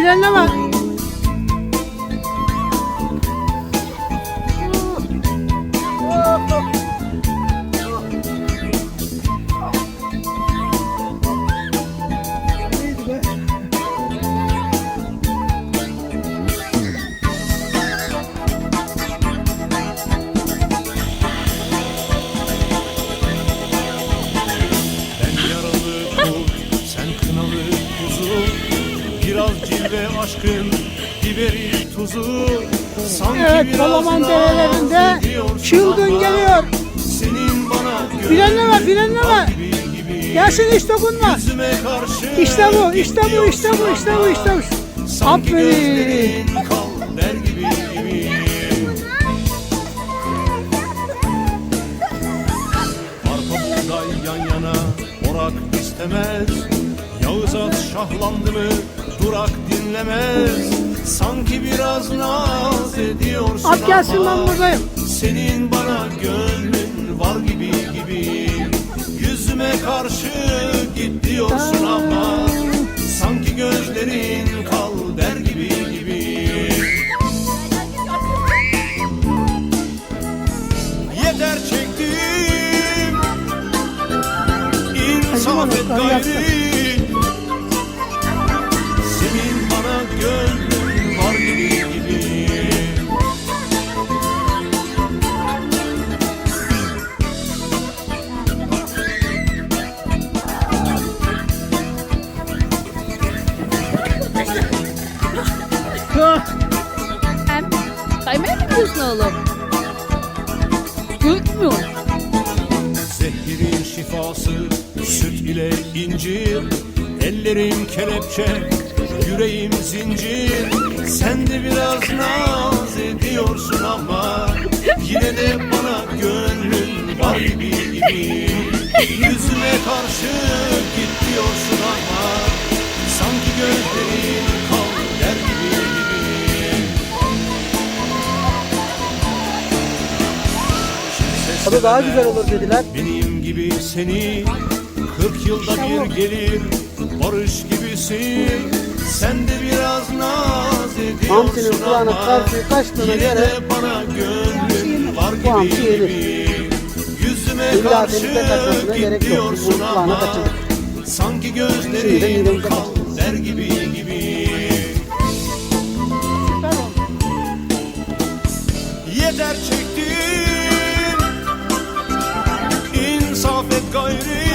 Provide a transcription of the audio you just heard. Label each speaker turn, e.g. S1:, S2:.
S1: 你扔了吗 aşkın, biberi tuzu Sanki
S2: Evet,
S1: naz
S2: derelerinde çılgın geliyor.
S1: Senin bana
S2: Frenleme, frenleme. Gelsin hiç dokunma. İşte bu, işte bu, işte bu, işte bu, işte bu. Aferin.
S1: istemez Yağız at şahlandı mı durak dinlemez. Sanki biraz naz ediyorsun
S2: At gelsin ben buradayım.
S1: Senin bana gönlün var gibi gibi. Yüzüme karşı git diyorsun ama Sanki gözlerin kal der gibi gibi. Yeter çektim İnsaf et gayri Senin bana gönlün var gibi gibi
S3: Sen kaymaya mı gidiyorsun oğlum? Gülmüyor.
S1: Zehirin şifası süt ile incir Ellerim kelepçe, yüreğim zincir Sen de biraz naz ediyorsun ama Yine de bana gönlün var gibi. Gibi Yüzüme karşı git diyorsun ama Sanki gözlerin kal der gibi. Gibi
S4: Tadı daha güzel olur dediler.
S1: Benim gibi seni 40 yılda bir gelir barış gibisin Sen de biraz naz
S4: Hamsinin
S1: ediyorsun
S4: kulağına
S1: ama
S4: karşı kaçtığına göre
S1: bana gönlün var
S4: bu hamsi yenir.
S1: Yüzüme
S4: İlla
S1: karşı
S4: denize kaçmasına gerek yok. Bunun kulağına kaçırdık.
S1: Sanki gözlerin kal der gibi gibi Yeter çektin İnsaf et gayri